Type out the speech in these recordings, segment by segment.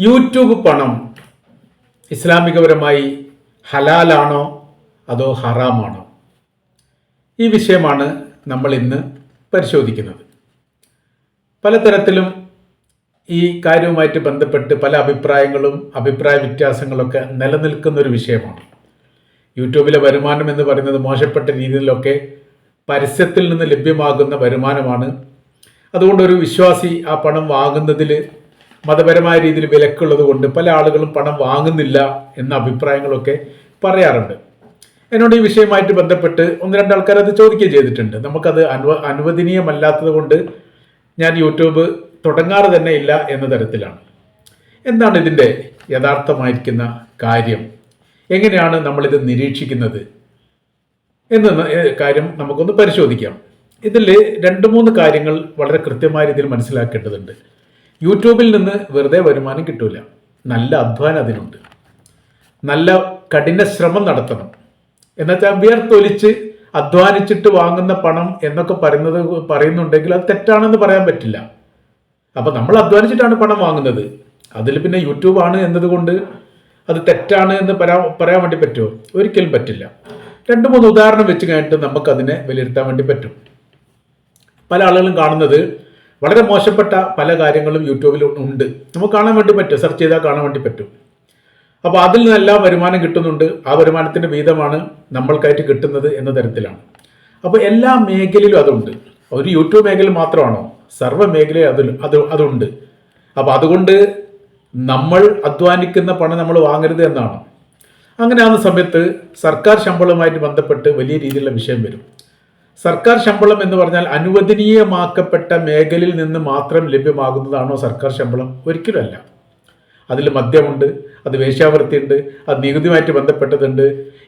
YouTube പണം ഇസ്ലാമികപരമായി ഹലാലാണോ അതോ ഹറാമാണോ? ഈ വിഷയമാണ് നമ്മൾ ഇന്ന് പരിശോധിക്കുന്നത്. പലതരത്തിലും ഈ കാര്യവുമായിട്ട് ബന്ധപ്പെട്ട് പല അഭിപ്രായങ്ങളും അഭിപ്രായ വ്യത്യാസങ്ങളൊക്കെ നിലനിൽക്കുന്ന ഒരു വിഷയമാണ്. യൂട്യൂബിലെ വരുമാനം എന്ന് പറയുന്നത് മോശപ്പെട്ട രീതിയിലൊക്കെ പരസ്യത്തിൽ നിന്ന് ലഭ്യമാകുന്ന വരുമാനമാണ്. അതുകൊണ്ട് ഒരു വിശ്വാസി ആ പണം വാങ്ങുന്നതിൽ മതപരമായ രീതിയിൽ വിലക്കുള്ളത് കൊണ്ട് പല ആളുകളും പണം വാങ്ങുന്നില്ല എന്ന അഭിപ്രായങ്ങളൊക്കെ പറയാറുണ്ട്. എന്നോട് ഈ വിഷയമായിട്ട് ബന്ധപ്പെട്ട് ഒന്ന് രണ്ട് അത് ചോദിക്കുകയും ചെയ്തിട്ടുണ്ട്. നമുക്കത് അനുവ അനുവദനീയമല്ലാത്തത് കൊണ്ട് ഞാൻ യൂട്യൂബ് തുടങ്ങാറ് തന്നെ ഇല്ല എന്ന തരത്തിലാണ്. എന്താണ് ഇതിന്റെ യഥാർത്ഥമായിരിക്കുന്ന കാര്യം? എങ്ങനെയാണ് നമ്മളിത് നിരീക്ഷിക്കുന്നത്? എന്ന കാര്യം നമുക്കൊന്ന് പരിശോധിക്കാം. ഇതിൽ രണ്ട് മൂന്ന് കാര്യങ്ങൾ വളരെ കൃത്യമായ രീതിയിൽ മനസ്സിലാക്കേണ്ടതുണ്ട്. യൂട്യൂബിൽ നിന്ന് വെറുതെ വരുമാനം കിട്ടൂല. നല്ല അധ്വാനം അതിനുണ്ട്. നല്ല കഠിന ശ്രമം നടത്തണം. എന്നുവെച്ചാൽ വിയർത്തൊലിച്ച് അധ്വാനിച്ചിട്ട് വാങ്ങുന്ന പണം എന്നൊക്കെ പറയുന്നത് പറയുന്നുണ്ടെങ്കിൽ അത് തെറ്റാണെന്ന് പറയാൻ പറ്റില്ല. അപ്പം നമ്മൾ അധ്വാനിച്ചിട്ടാണ് പണം വാങ്ങുന്നത്. അതിൽ പിന്നെ യൂട്യൂബ് ആണ് എന്നതുകൊണ്ട് അത് തെറ്റാണ് എന്ന് പറയാൻ പറയാൻ വേണ്ടി പറ്റുമോ? ഒരിക്കലും പറ്റില്ല. രണ്ട് മൂന്ന് ഉദാഹരണം വെച്ച് കഴിഞ്ഞിട്ട് നമുക്കതിനെ വിലയിരുത്താൻ വേണ്ടി പറ്റും. പല ആളുകളും കാണുന്നത് വളരെ മോശപ്പെട്ട പല കാര്യങ്ങളും യൂട്യൂബിൽ ഉണ്ട്. നമുക്ക് കാണാൻ വേണ്ടി പറ്റും സെർച്ച് ചെയ്താൽ കാണാൻ വേണ്ടി പറ്റും. അപ്പോൾ അതിൽ നിന്നെല്ലാം വരുമാനം കിട്ടുന്നുണ്ട്. ആ വരുമാനത്തിന്റെ വീതമാണ് നമ്മൾക്കായിട്ട് കിട്ടുന്നത് എന്ന തരത്തിലാണ്. അപ്പോൾ എല്ലാ മേഖലയിലും അതുണ്ട്. ഒരു യൂട്യൂബ് മേഖല മാത്രമാണോ? സർവ മേഖലയിൽ അതിൽ അത് അതുണ്ട്. അപ്പോൾ അതുകൊണ്ട് നമ്മൾ അധ്വാനിക്കുന്ന പണം നമ്മൾ വാങ്ങരുത് എന്നാണ്. അങ്ങനെ ആ സമയത്ത് സർക്കാർ ശമ്പളവുമായിട്ട് ബന്ധപ്പെട്ട് വലിയ രീതിയിലുള്ള വിഷയം വരും. സർക്കാർ ശമ്പളം എന്ന് പറഞ്ഞാൽ അനുവദനീയമാക്കപ്പെട്ട മേഖലയിൽ നിന്ന് മാത്രം ലഭ്യമാകുന്നതാണോ സർക്കാർ ശമ്പളം? ഒരിക്കലുമല്ല. അതിൽ മദ്യമുണ്ട് അത് വേശ്യാവൃത്തിയുണ്ട് അത് നികുതിയുമായിട്ട് ബന്ധപ്പെട്ടതുണ്ട്.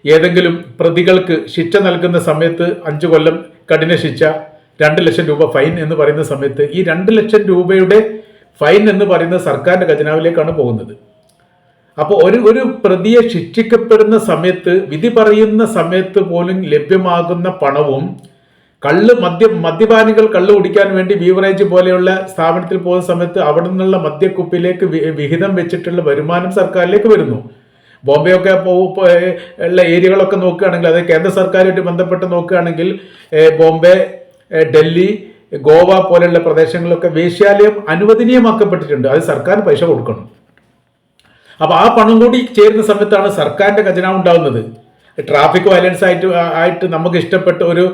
ഏതെങ്കിലും പ്രതികൾക്ക് ശിക്ഷ നൽകുന്ന സമയത്ത് അഞ്ചു കൊല്ലം കഠിന ശിക്ഷ രണ്ട് ലക്ഷം രൂപ ഫൈൻ എന്ന് പറയുന്ന സമയത്ത് ഈ രണ്ട് ലക്ഷം രൂപയുടെ ഫൈൻ എന്ന് പറയുന്ന സർക്കാരിന്റെ ഖജനാവിലേക്കാണ് പോകുന്നത്. അപ്പോൾ ഒരു ഒരു പ്രതിയെ ശിക്ഷിക്കപ്പെടുന്ന സമയത്ത് വിധി പറയുന്ന സമയത്ത് പോലും ലഭ്യമാകുന്ന പണവും കള്ള് മദ്യ മദ്യപാനികൾ കള്ള് കുടിക്കാൻ വേണ്ടി ബീവറേജ് പോലെയുള്ള സ്ഥാപനത്തിൽ പോകുന്ന സമയത്ത് അവിടെ നിന്നുള്ള മദ്യക്കുപ്പിലേക്ക് വിഹിതം വെച്ചിട്ടുള്ള വരുമാനം സർക്കാരിലേക്ക് വരുന്നു. ബോംബെ ഒക്കെ ഉള്ള ഏരിയകളൊക്കെ നോക്കുകയാണെങ്കിൽ അതായത് കേന്ദ്ര സർക്കാരുമായിട്ട് ബന്ധപ്പെട്ട് നോക്കുകയാണെങ്കിൽ ബോംബെ ഡൽഹി ഗോവ പോലെയുള്ള പ്രദേശങ്ങളിലൊക്കെ വേശ്യാലയം അനുവദനീയമാക്കപ്പെട്ടിട്ടുണ്ട്. അത് സർക്കാർ പൈസ കൊടുക്കണം. അപ്പോൾ ആ പണം കൂടി ചേരുന്ന സമയത്താണ് സർക്കാരിന്റെ ഖജനാവ് ഉണ്ടാകുന്നത്. ട്രാഫിക് വയലൻസ് ആയിട്ട് ആയിട്ട് നമുക്ക് ഇഷ്ടപ്പെട്ട ഒരു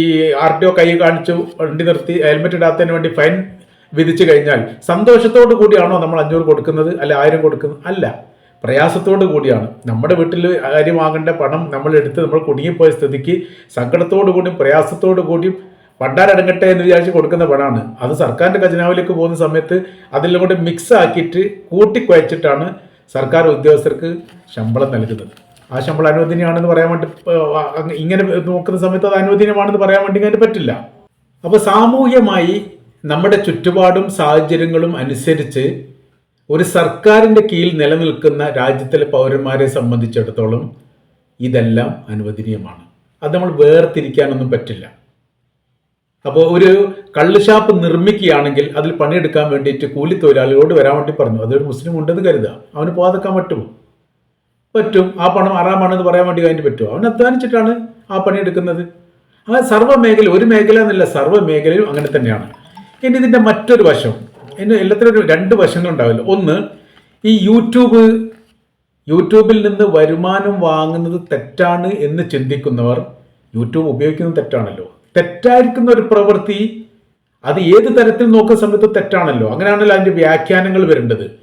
ഈ ആർ ടി ഒ കൈ കാണിച്ചു വണ്ടി നിർത്തി ഹെൽമെറ്റ് ഇടാത്തതിന് വേണ്ടി ഫൈൻ വിധിച്ചു കഴിഞ്ഞാൽ സന്തോഷത്തോടു കൂടിയാണോ നമ്മൾ അഞ്ഞൂറ് കൊടുക്കുന്നത് അല്ല ആയിരം കൊടുക്കുന്നത്? അല്ല. പ്രയാസത്തോടു കൂടിയാണ്. നമ്മുടെ വീട്ടിൽ കാര്യം വാങ്ങേണ്ട പണം നമ്മൾ എടുത്ത് നമ്മൾ കുടുങ്ങിപ്പോയ സ്ഥിതിക്ക് സങ്കടത്തോടു കൂടിയും പ്രയാസത്തോടു കൂടിയും പണ്ടാരടങ്ങട്ടെ എന്ന് വിചാരിച്ച് കൊടുക്കുന്ന പണമാണ്. അത് സർക്കാരിന്റെ ഖജനാവിലേക്ക് പോകുന്ന സമയത്ത് അതിലൂടെ മിക്സ് ആക്കിയിട്ട് കൂട്ടിക്കുഴച്ചിട്ടാണ് സർക്കാർ ഉദ്യോഗസ്ഥർക്ക് ശമ്പളം നൽകുന്നത്. ആ ശമ്പളം അനുവദനീയമാണെന്ന് പറയാൻ വേണ്ടി ഇങ്ങനെ നോക്കുന്ന സമയത്ത് അത് അനുവദനീയമാണെന്ന് പറയാൻ വേണ്ടി അതിന് പറ്റില്ല. അപ്പോൾ സാമൂഹ്യമായി നമ്മുടെ ചുറ്റുപാടും സാഹചര്യങ്ങളും അനുസരിച്ച് ഒരു സർക്കാരിന്റെ കീഴിൽ നിലനിൽക്കുന്ന രാജ്യത്തിലെ പൗരന്മാരെ സംബന്ധിച്ചിടത്തോളം ഇതെല്ലാം അനുവദനീയമാണ്. അത് നമ്മൾ വേർതിരിക്കാനൊന്നും പറ്റില്ല. അപ്പോൾ ഒരു കള്ളുഷാപ്പ് നിർമ്മിക്കുകയാണെങ്കിൽ അതിൽ പണിയെടുക്കാൻ വേണ്ടിയിട്ട് കൂലി തൊഴിലാളിയോട് വരാൻ വേണ്ടി പറഞ്ഞു. അതൊരു മുസ്ലിം ഉണ്ടെന്ന് കരുതുക. അവന് പോകാതെക്കാൻ പറ്റുമോ? പറ്റും. ആ പണം ആറാമാണെന്ന് പറയാൻ വേണ്ടി അതിന് പറ്റുമോ? അവൻ അധ്വാനിച്ചിട്ടാണ് ആ പണി എടുക്കുന്നത്. ആ സർവ മേഖല ഒരു മേഖല എന്നല്ല സർവ മേഖലയും അങ്ങനെ തന്നെയാണ്. ഇനി ഇതിന്റെ മറ്റൊരു വശം. ഇനി എല്ലാത്തിനും രണ്ട് വശങ്ങളുണ്ടാവില്ല ഒന്ന് ഈ യൂട്യൂബ് യൂട്യൂബിൽ നിന്ന് വരുമാനം വാങ്ങുന്നത് തെറ്റാണ് എന്ന് ചിന്തിക്കുന്നവർ യൂട്യൂബ് ഉപയോഗിക്കുന്നത് തെറ്റാണല്ലോ. തെറ്റായിരിക്കുന്ന ഒരു പ്രവൃത്തി അത് ഏത് തരത്തിൽ നോക്കുന്ന സമയത്ത് തെറ്റാണല്ലോ. അങ്ങനെയാണല്ലോ അതിന്റെ വ്യാഖ്യാനങ്ങൾ വരേണ്ടത്.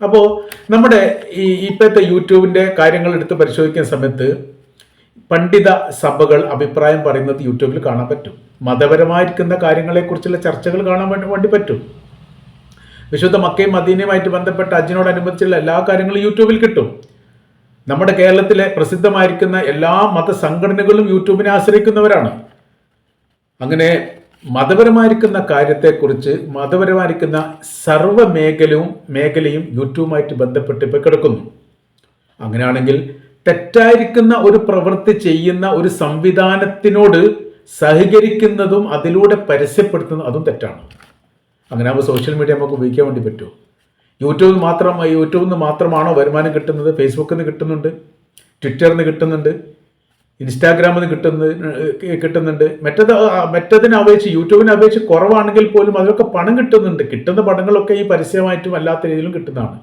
അപ്പോൾ നമ്മുടെ ഈ ഇപ്പോഴത്തെ യൂട്യൂബിന്റെ കാര്യങ്ങൾ എടുത്ത് പരിശോധിക്കുന്ന സമയത്ത് പണ്ഡിത സഭകൾ അഭിപ്രായം പറയുന്നത് യൂട്യൂബിൽ കാണാൻ പറ്റും. മതപരമായിരിക്കുന്ന കാര്യങ്ങളെക്കുറിച്ചുള്ള ചർച്ചകൾ കാണാൻ വേണ്ടി പറ്റും. വിശുദ്ധ മക്കയും മദീനയുമായിട്ട് ബന്ധപ്പെട്ട അജിനോടനുബന്ധിച്ചുള്ള എല്ലാ കാര്യങ്ങളും യൂട്യൂബിൽ കിട്ടും. നമ്മുടെ കേരളത്തിലെ പ്രസിദ്ധമായിരിക്കുന്ന എല്ലാ മതസംഘടനകളും യൂട്യൂബിനെ ആശ്രയിക്കുന്നവരാണ്. അങ്ങനെ മതപരമായിരിക്കുന്ന കാര്യത്തെക്കുറിച്ച് മതപരമായിരിക്കുന്ന സർവ മേഖലയും മേഖലയും യൂട്യൂബുമായിട്ട് ബന്ധപ്പെട്ട് ഇപ്പോൾ കിടക്കുന്നു. അങ്ങനെയാണെങ്കിൽ തെറ്റായിരിക്കുന്ന ഒരു പ്രവൃത്തി ചെയ്യുന്ന ഒരു സംവിധാനത്തിനോട് സഹകരിക്കുന്നതും അതിലൂടെ പരസ്യപ്പെടുത്തുന്നതും അതും തെറ്റാണ്. അങ്ങനെ ആകുമ്പോൾ സോഷ്യൽ മീഡിയ നമുക്ക് ഉപയോഗിക്കാൻ വേണ്ടി പറ്റുമോ? യൂട്യൂബിൽ മാത്രം യൂട്യൂബിൽ നിന്ന് മാത്രമാണോ വരുമാനം കിട്ടുന്നത്? ഫേസ്ബുക്കിൽ നിന്ന് കിട്ടുന്നുണ്ട് ട്വിറ്ററിൽ നിന്ന് കിട്ടുന്നുണ്ട് ഇൻസ്റ്റാഗ്രാമിൽ നിന്ന് കിട്ടുന്ന കിട്ടുന്നുണ്ട്. മറ്റത് മറ്റതിനെ അപേക്ഷിച്ച് യൂട്യൂബിനെ അപേക്ഷിച്ച് കുറവാണെങ്കിൽ പോലും അതിലൊക്കെ പണം കിട്ടുന്നുണ്ട്. കിട്ടുന്ന പണങ്ങളൊക്കെ ഈ പരസ്യമായിട്ടും അല്ലാത്ത രീതിയിലും കിട്ടുന്നതാണ്.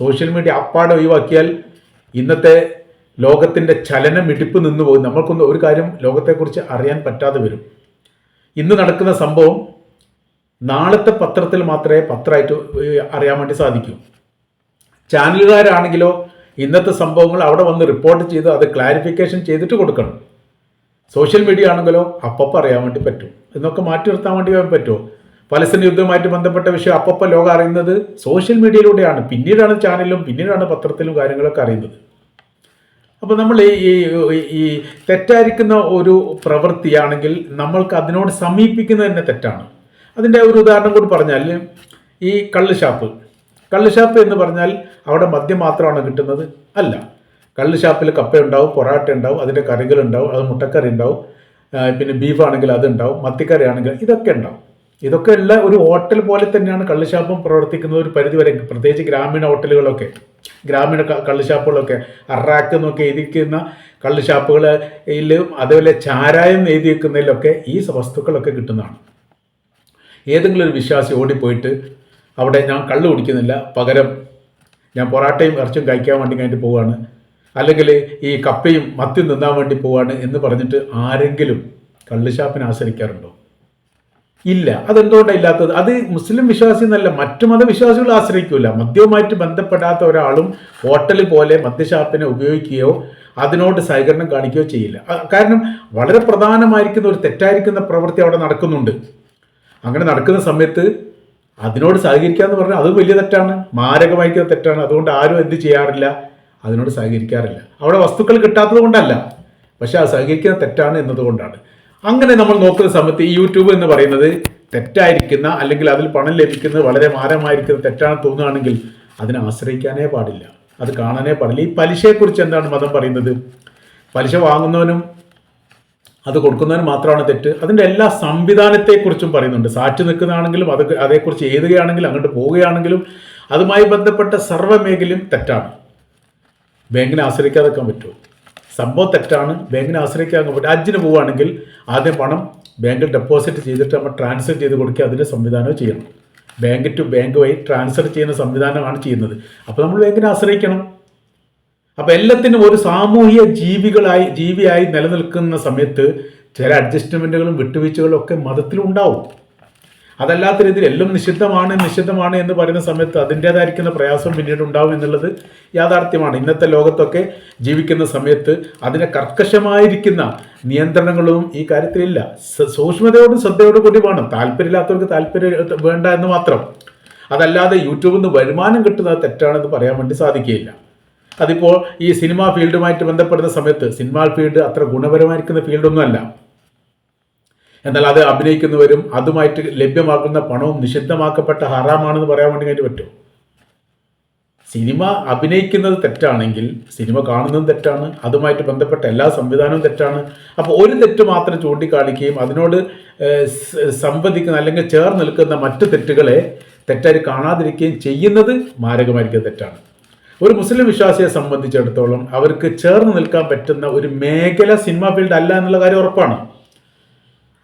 സോഷ്യൽ മീഡിയ അപ്പാടെ ഒഴിവാക്കിയാൽ ഇന്നത്തെ ലോകത്തിന്റെ ചലനം ഇടിപ്പ് നിന്ന് പോകും. നമ്മൾക്കൊന്നും ഒരു കാര്യം ലോകത്തെക്കുറിച്ച് അറിയാൻ പറ്റാതെ വരും. ഇന്ന് നടക്കുന്ന സംഭവം നാളത്തെ പത്രത്തിൽ മാത്രമേ പത്രമായിട്ട് അറിയാൻ വേണ്ടി സാധിക്കൂ. ചാനലുകാരാണെങ്കിലോ ഇന്നത്തെ സംഭവങ്ങൾ അവിടെ വന്ന് റിപ്പോർട്ട് ചെയ്ത് അത് ക്ലാരിഫിക്കേഷൻ ചെയ്തിട്ട് കൊടുക്കണം. സോഷ്യൽ മീഡിയ ആണെങ്കിലോ അപ്പപ്പോൾ അറിയാൻ വേണ്ടി പറ്റും. എന്നൊക്കെ മാറ്റി നിർത്താൻ വേണ്ടി പറ്റുമോ? പലസ്തീൻ യുദ്ധവുമായിട്ട് ബന്ധപ്പെട്ട വിഷയം അപ്പപ്പോൾ ലോകം അറിയുന്നത് സോഷ്യൽ മീഡിയയിലൂടെയാണ് പിന്നീടാണ് ചാനലിലും പിന്നീടാണ് പത്രത്തിലും കാര്യങ്ങളൊക്കെ അറിയുന്നത്. അപ്പോൾ നമ്മൾ ഈ ഈ തെറ്റായിരിക്കുന്ന ഒരു പ്രവൃത്തിയാണെങ്കിൽ നമ്മൾക്ക് അതിനോട് സമീപിക്കുന്നത് തന്നെ തെറ്റാണ്. അതിന്റെ ഒരു ഉദാഹരണം കൂടി പറഞ്ഞാൽ ഈ കള്ള് ഷാപ്പ് കള്ള് ഷാപ്പ് എന്ന് പറഞ്ഞാൽ അവിടെ മദ്യം മാത്രമാണ് കിട്ടുന്നത് അല്ല. കള്ളുഷാപ്പിൽ കപ്പ ഉണ്ടാവും പൊറാട്ട ഉണ്ടാവും അതിന്റെ കറികളുണ്ടാവും അത് മുട്ടക്കറി ഉണ്ടാവും പിന്നെ ബീഫാണെങ്കിൽ അതുണ്ടാവും മത്തിക്കറി ആണെങ്കിൽ ഇതൊക്കെ ഉണ്ടാവും. ഇതൊക്കെ ഉള്ള ഒരു ഹോട്ടൽ പോലെ തന്നെയാണ് കള്ളുഷാപ്പും പ്രവർത്തിക്കുന്നത് ഒരു പരിധിവരെ പ്രത്യേകിച്ച് ഗ്രാമീണ ഹോട്ടലുകളൊക്കെ. ഗ്രാമീണ കള്ളുഷാപ്പുകളൊക്കെ അറാക്ക് എന്നൊക്കെ എഴുതിക്കുന്ന കള്ളുഷാപ്പുകളിൽ അതേപോലെ ചാരായം എഴുതി വെക്കുന്നതിലൊക്കെ ഈ വസ്തുക്കളൊക്കെ കിട്ടുന്നതാണ്. ഏതെങ്കിലും ഒരു വിശ്വാസി ഓടിപ്പോയിട്ട് അവിടെ ഞാൻ കള്ളു കുടിക്കുന്നില്ല. പകരം ഞാൻ പൊറാട്ടയും ഇറച്ചും കഴിക്കാൻ വേണ്ടി കഴിഞ്ഞിട്ട് പോവാണ്. അല്ലെങ്കിൽ ഈ കപ്പയും മത്തിയും നിന്നാൻ വേണ്ടി പോവാണ് എന്ന് പറഞ്ഞിട്ട് ആരെങ്കിലും കള്ളുഷാപ്പിനെ ആശ്രയിക്കാറുണ്ടോ? ഇല്ല. അതെന്തുകൊണ്ടാണ് ഇല്ലാത്തത്? അത് മുസ്ലിം വിശ്വാസി എന്നല്ല മറ്റു മതവിശ്വാസികൾ ആശ്രയിക്കില്ല മദ്യവുമായിട്ട് ബന്ധപ്പെടാത്ത ഒരാളും ഹോട്ടൽ പോലെ മദ്യഷാപ്പിനെ ഉപയോഗിക്കുകയോ അതിനോട് സഹകരണം കാണിക്കുകയോ ചെയ്യില്ല. കാരണം വളരെ പ്രധാനമായിരിക്കുന്ന ഒരു തെറ്റായിരിക്കുന്ന പ്രവൃത്തി അവിടെ നടക്കുന്നുണ്ട്. അങ്ങനെ നടക്കുന്ന സമയത്ത് അതിനോട് സഹകരിക്കുക എന്ന് പറഞ്ഞാൽ അത് വലിയ തെറ്റാണ്. മാരകമായിരിക്കുന്ന തെറ്റാണ്. അതുകൊണ്ട് ആരും എന്ത് ചെയ്യാറില്ല. അതിനോട് സഹകരിക്കാറില്ല. അവിടെ വസ്തുക്കൾ കിട്ടാത്തത് കൊണ്ടല്ല. പക്ഷെ അത് സഹകരിക്കുന്ന തെറ്റാണ് എന്നതുകൊണ്ടാണ്. അങ്ങനെ നമ്മൾ നോക്കുന്ന സമയത്ത് ഈ യൂട്യൂബ് എന്ന് പറയുന്നത് തെറ്റായിരിക്കുന്ന അല്ലെങ്കിൽ അതിൽ പണം ലഭിക്കുന്നത് വളരെ മാരമായിരിക്കുന്ന തെറ്റാണ് തോന്നുകയാണെങ്കിൽ അതിനെ ആശ്രയിക്കാനേ പാടില്ല. അത് കാണാനേ പാടില്ല. ഈ പലിശയെക്കുറിച്ച് എന്താണ് മതം പറയുന്നത്? പലിശ വാങ്ങുന്നവനും അത് കൊടുക്കുന്നതിന് മാത്രമാണ് തെറ്റ്. അതിന്റെ എല്ലാ സംവിധാനത്തെക്കുറിച്ചും പറയുന്നുണ്ട്. സാറ്റ് നിൽക്കുന്നതാണെങ്കിലും അത് അതേക്കുറിച്ച് എഴുതുകയാണെങ്കിലും അങ്ങോട്ട് പോവുകയാണെങ്കിലും അതുമായി ബന്ധപ്പെട്ട സർവമേഖലയും തെറ്റാണ്. ബാങ്കിനെ ആശ്രയിക്കാതെ നിൽക്കാൻ പറ്റുമോ? സംഭവം തെറ്റാണ്. ബാങ്കിനെ ആശ്രയിക്കാൻ പറ്റും അജിന് പോവുകയാണെങ്കിൽ ആദ്യം പണം ബാങ്കിൽ ഡെപ്പോസിറ്റ് ചെയ്തിട്ട് നമ്മൾ ട്രാൻസ്ഫർ ചെയ്ത് കൊടുക്കുക. അതിന്റെ സംവിധാനം ചെയ്യണം. ബാങ്ക് ടു ബാങ്ക് വഴി ട്രാൻസ്ഫർ ചെയ്യുന്ന സംവിധാനമാണ് ചെയ്യുന്നത്. അപ്പോൾ നമ്മൾ ബാങ്കിനെ ആശ്രയിക്കണം. അപ്പോൾ എല്ലാത്തിനും ഒരു സാമൂഹിക ജീവികളായി ജീവിയായി നിലനിൽക്കുന്ന സമയത്ത് ചില അഡ്ജസ്റ്റ്മെന്റുകളും വിട്ടുവീഴ്ചകളും ഒക്കെ മതത്തിലുണ്ടാവും. അതല്ലാത്ത രീതിയിൽ എല്ലാം നിഷിദ്ധമാണ് നിഷിദ്ധമാണ് എന്ന് പറയുന്ന സമയത്ത് അതിന്റേതായിരിക്കുന്ന പ്രയാസം പിന്നീട് ഉണ്ടാവും എന്നുള്ളത് യാഥാർത്ഥ്യമാണ്. ഇന്നത്തെ ലോകത്തൊക്കെ ജീവിക്കുന്ന സമയത്ത് അതിനെ കർക്കശമായിരിക്കുന്ന നിയന്ത്രണങ്ങളും ഈ കാര്യത്തിലില്ല. സൂക്ഷ്മതയോടും ശ്രദ്ധയോടും കൂടി വേണം. താല്പര്യമില്ലാത്തവർക്ക് താല്പര്യം വേണ്ട എന്ന് മാത്രം. അതല്ലാതെ യൂട്യൂബിൽ നിന്ന് വരുമാനം കിട്ടുന്നത് തെറ്റാണെന്ന് പറയാൻ വേണ്ടി സാധിക്കുകയില്ല. അതിപ്പോൾ ഈ സിനിമാ ഫീൽഡുമായിട്ട് ബന്ധപ്പെടുന്ന സമയത്ത് സിനിമാ ഫീൽഡ് അത്ര ഗുണപരമായിരിക്കുന്ന ഫീൽഡൊന്നുമല്ല. എന്നാൽ അത് അഭിനയിക്കുന്നവരും അതുമായിട്ട് ലഭ്യമാക്കുന്ന പണവും നിഷിദ്ധമാക്കപ്പെട്ട ഹറാമാണെന്ന് പറയാൻ വേണ്ടി കഴിഞ്ഞ് പറ്റും. സിനിമ അഭിനയിക്കുന്നത് തെറ്റാണെങ്കിൽ സിനിമ കാണുന്നതും തെറ്റാണ് അതുമായിട്ട് ബന്ധപ്പെട്ട എല്ലാ സംവിധാനവും തെറ്റാണ്. അപ്പോൾ ഒരു തെറ്റ് മാത്രം ചൂണ്ടിക്കാണിക്കുകയും അതിനോട് സംബന്ധിക്കുന്ന അല്ലെങ്കിൽ ചേർന്ന് നിൽക്കുന്ന മറ്റു തെറ്റുകളെ തെറ്റായി കാണാതിരിക്കുകയും ചെയ്യുന്നത് മാരകമായിരിക്കുന്ന തെറ്റാണ്. ഒരു മുസ്ലിം വിശ്വാസിയെ സംബന്ധിച്ചിടത്തോളം അവർക്ക് ചേർന്ന് നിൽക്കാൻ പറ്റുന്ന ഒരു മേഖല സിനിമ ഫീൽഡ് അല്ല എന്നുള്ള കാര്യം ഉറപ്പാണ്.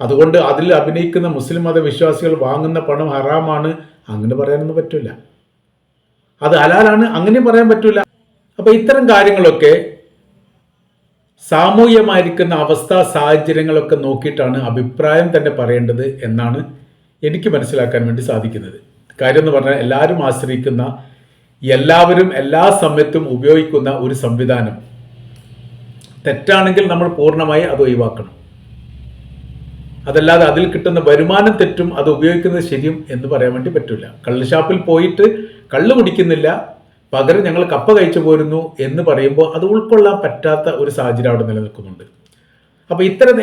അതുകൊണ്ട് അതിൽ അഭിനയിക്കുന്ന മുസ്ലിം മത വിശ്വാസികൾ വാങ്ങുന്ന പണം ഹറാമാണ്. അങ്ങനെ പറയാനൊന്നും പറ്റില്ല അത് ഹലാലാണ് അങ്ങനെ പറയാൻ പറ്റില്ല അപ്പോൾ ഇത്തരം കാര്യങ്ങളൊക്കെ സാമൂഹ്യമായിരിക്കുന്ന അവസ്ഥ സാഹചര്യങ്ങളൊക്കെ നോക്കിയിട്ടാണ് അഭിപ്രായം തന്നെ പറയേണ്ടത് എന്നാണ് എനിക്ക് മനസ്സിലാക്കാൻ വേണ്ടി സാധിക്കുന്നത്. കാര്യം എന്ന് പറഞ്ഞാൽ എല്ലാവരും ആശ്രയിക്കുന്ന എല്ലാവരും എല്ലാ സമയത്തും ഉപയോഗിക്കുന്ന ഒരു സംവിധാനം. തെറ്റാണെങ്കിൽ നമ്മൾ പൂർണമായി അത് ഒഴിവാക്കണം. അതല്ലാതെ അതിൽ കിട്ടുന്ന വരുമാനം തെറ്റും അത് ഉപയോഗിക്കുന്നത് ശരിയും എന്ന് പറയാൻ വേണ്ടി പറ്റില്ല കള്ളുഷാപ്പിൽ പോയിട്ട് കള്ള് കുടിക്കുന്നില്ല പകരം ഞങ്ങൾ കപ്പ കഴിച്ചു പോരുന്നു എന്ന് പറയുമ്പോൾ അത് ഉൾക്കൊള്ളാൻ പറ്റാത്ത ഒരു സാഹചര്യം അവിടെ നിലനിൽക്കുന്നുണ്ട്. അപ്പോൾ ഇത്തരം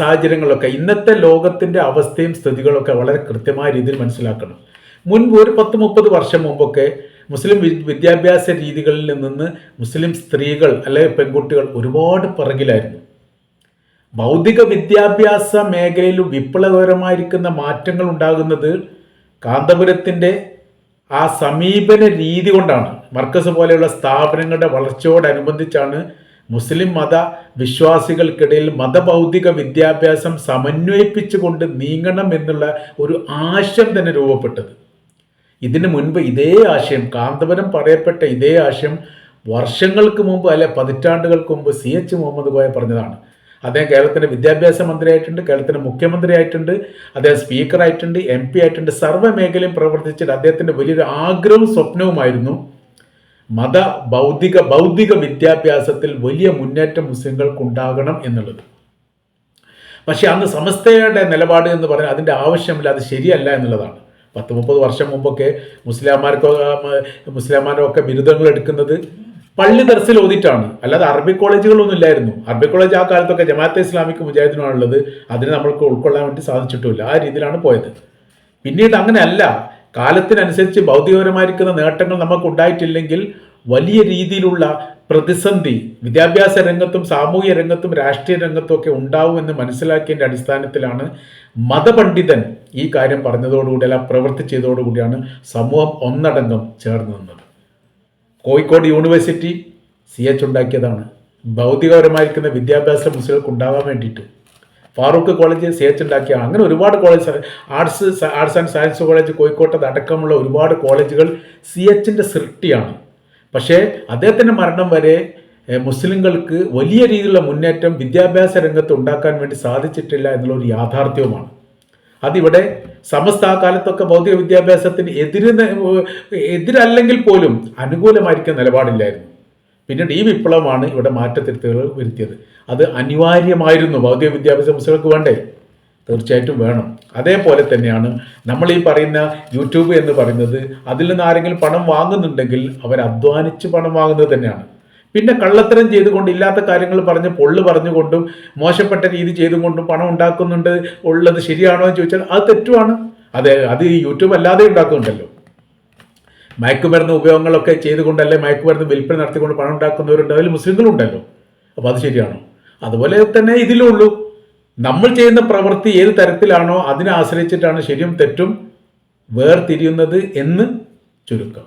സാഹചര്യങ്ങളൊക്കെ ഇന്നത്തെ ലോകത്തിന്റെ അവസ്ഥയും സ്ഥിതികളൊക്കെ വളരെ കൃത്യമായ രീതിയിൽ മനസ്സിലാക്കണം. മുൻപ് ഒരു പത്ത് മുപ്പത് വർഷം മുമ്പൊക്കെ മുസ്ലിം വിദ്യാഭ്യാസ രീതികളിൽ നിന്ന് മുസ്ലിം സ്ത്രീകൾ അല്ലെങ്കിൽ പെൺകുട്ടികൾ ഒരുപാട് പിറകിലായിരുന്നു. ഭൗതിക വിദ്യാഭ്യാസ മേഖലയിൽ വിപ്ലവകരമായിരിക്കുന്ന മാറ്റങ്ങൾ ഉണ്ടാകുന്നത് കാന്തപുരത്തിന്റെ ആ സമീപന രീതി കൊണ്ടാണ്. മർക്കസ് പോലെയുള്ള സ്ഥാപനങ്ങളുടെ വളർച്ചയോടനുബന്ധിച്ചാണ് മുസ്ലിം മത വിശ്വാസികൾക്കിടയിൽ മതഭൗതിക വിദ്യാഭ്യാസം സമന്വയിപ്പിച്ചുകൊണ്ട് നീങ്ങണം എന്നുള്ള ഒരു ആശയം തന്നെ രൂപപ്പെട്ടത്. ഇതിനു മുൻപ് ഇതേ ആശയം കാന്തപുരം പറയപ്പെട്ട ഇതേ ആശയം വർഷങ്ങൾക്ക് മുമ്പ് അല്ലെ പതിറ്റാണ്ടുകൾക്ക് മുമ്പ് സി എച്ച് മുഹമ്മദ് കോയ പറഞ്ഞതാണ്. അദ്ദേഹം കേരളത്തിന്റെ വിദ്യാഭ്യാസ മന്ത്രിയായിട്ടുണ്ട് കേരളത്തിന്റെ മുഖ്യമന്ത്രി ആയിട്ടുണ്ട് അദ്ദേഹം സ്പീക്കറായിട്ടുണ്ട് എം പി ആയിട്ടുണ്ട്. സർവ മേഖലയും പ്രവർത്തിച്ചിട്ട് അദ്ദേഹത്തിന്റെ വലിയൊരു ആഗ്രഹവും സ്വപ്നവുമായിരുന്നു മത ബൗദ്ധിക ബൗദ്ധിക വിദ്യാഭ്യാസത്തിൽ വലിയ മുന്നേറ്റം മുസ്ലിങ്ങൾക്ക് ഉണ്ടാകണം എന്നുള്ളത്. പക്ഷേ അന്ന് സമസ്തയുടെ നിലപാട് എന്ന് പറഞ്ഞാൽ അതിന്റെ ആവശ്യമില്ല അത് ശരിയല്ല എന്നുള്ളതാണ്. പത്ത് മുപ്പത് വർഷം മുമ്പൊക്കെ മുസ്ലിംമാർക്കോ മുസ്ലിംമാരൊക്കെ ബിരുദങ്ങൾ എടുക്കുന്നത് പള്ളി ദർസിൽ ഓതിയിട്ടാണ്. അല്ലാതെ അറബി കോളേജുകളൊന്നും ഇല്ലായിരുന്നു. അറബി കോളേജ് ആ കാലത്തൊക്കെ ജമാഅത്തെ ഇസ്ലാമിക്ക് മുജാഹിദിനാണുള്ളത് അതിനെ നമ്മൾക്ക് ഉൾക്കൊള്ളാൻ വേണ്ടി സാധിച്ചിട്ടില്ല ആ രീതിയിലാണ് പോയത്. പിന്നീട് അങ്ങനെയല്ല. കാലത്തിനനുസരിച്ച് ഭൗതികപരമായിരിക്കുന്ന നേട്ടങ്ങൾ നമുക്ക് ഉണ്ടായിട്ടില്ലെങ്കിൽ വലിയ രീതിയിലുള്ള പ്രതിസന്ധി വിദ്യാഭ്യാസ രംഗത്തും സാമൂഹ്യ രംഗത്തും രാഷ്ട്രീയ രംഗത്തും ഒക്കെ ഉണ്ടാവുമെന്ന് മനസ്സിലാക്കിയതിന്റെ അടിസ്ഥാനത്തിലാണ് മതപണ്ഡിതൻ ഈ കാര്യം പറഞ്ഞതോടുകൂടി അല്ല പ്രവർത്തിച്ചതോടുകൂടിയാണ് സമൂഹം ഒന്നടങ്കം ചേർന്ന് നിന്നത്. കോഴിക്കോട് യൂണിവേഴ്സിറ്റി സി എച്ച് ഉണ്ടാക്കിയതാണ്. ഭൗതികപരമായിരിക്കുന്ന വിദ്യാഭ്യാസം മുസ്ലിങ്ങൾക്ക് ഉണ്ടാകാൻ വേണ്ടിയിട്ട്. ഫാറൂഖ് കോളേജ് സി എച്ച് ഉണ്ടാക്കിയാണ് അങ്ങനെ ഒരുപാട് college arts arts and science college കോഴിക്കോട്ടത് അടക്കമുള്ള ഒരുപാട് കോളേജുകൾ സി എച്ചിന്റെ സൃഷ്ടിയാണ്. പക്ഷേ അദ്ദേഹത്തിന്റെ മരണം വരെ മുസ്ലിങ്ങൾക്ക് വലിയ രീതിയിലുള്ള മുന്നേറ്റം വിദ്യാഭ്യാസ രംഗത്ത് ഉണ്ടാക്കാൻ വേണ്ടി സാധിച്ചിട്ടില്ല എന്നുള്ള ഒരു യാഥാർത്ഥ്യവുമാണ്. അതിവിടെ സമസ്ത ആ കാലത്തൊക്കെ ഭൗതിക വിദ്യാഭ്യാസത്തിന് എതിര് എതിരല്ലെങ്കിൽ പോലും അനുകൂലമായിരിക്കുന്ന നിലപാടില്ലായിരുന്നു. പിന്നീട് ഈ വിപ്ലവമാണ് ഇവിടെ മാറ്റത്തിരുത്തുകൾ വരുത്തിയത്. അത് അനിവാര്യമായിരുന്നു ഭൗതിക വിദ്യാഭ്യാസം മുസ്ലിങ്ങൾക്ക് വേണ്ടേ? തീർച്ചയായിട്ടും വേണം. അതേപോലെ തന്നെയാണ് നമ്മൾ ഈ പറയുന്ന യൂട്യൂബ് എന്ന് പറയുന്നത് അതിൽ നിന്ന് ആരെങ്കിലും പണം വാങ്ങുന്നുണ്ടെങ്കിൽ അവർ അധ്വാനിച്ച് പണം വാങ്ങുന്നത് തന്നെയാണ്. പിന്നെ കള്ളത്തരം ചെയ്തുകൊണ്ട് ഇല്ലാത്ത കാര്യങ്ങൾ പറഞ്ഞ് പൊള്ളു പറഞ്ഞുകൊണ്ടും മോശപ്പെട്ട രീതി ചെയ്തുകൊണ്ടും പണം ഉണ്ടാക്കുന്നുണ്ട് ഉള്ളത് ശരിയാണോ എന്ന് ചോദിച്ചാൽ അത് തെറ്റുമാണ് അതെ അത് യൂട്യൂബ് അല്ലാതെ ഉണ്ടാക്കുന്നുണ്ടല്ലോ. മയക്കുമരുന്ന് ഉപയോഗങ്ങളൊക്കെ ചെയ്തുകൊണ്ടല്ലേ മയക്കുമരുന്ന് വിൽപ്പന നടത്തിക്കൊണ്ട് പണം ഉണ്ടാക്കുന്നവരുണ്ട്. അതിൽ മുസ്ലിങ്ങളുണ്ടല്ലോ. അപ്പോൾ അത് ശരിയാണോ? അതുപോലെ തന്നെ ഇതിലുള്ളൂ നമ്മൾ ചെയ്യുന്ന പ്രവൃത്തി ഏത് തരത്തിലാണോ അതിനെ ആശ്രയിച്ചിട്ടാണ് ശരിയും തെറ്റും വേർതിരിയുന്നത് എന്ന് ചുരുക്കം.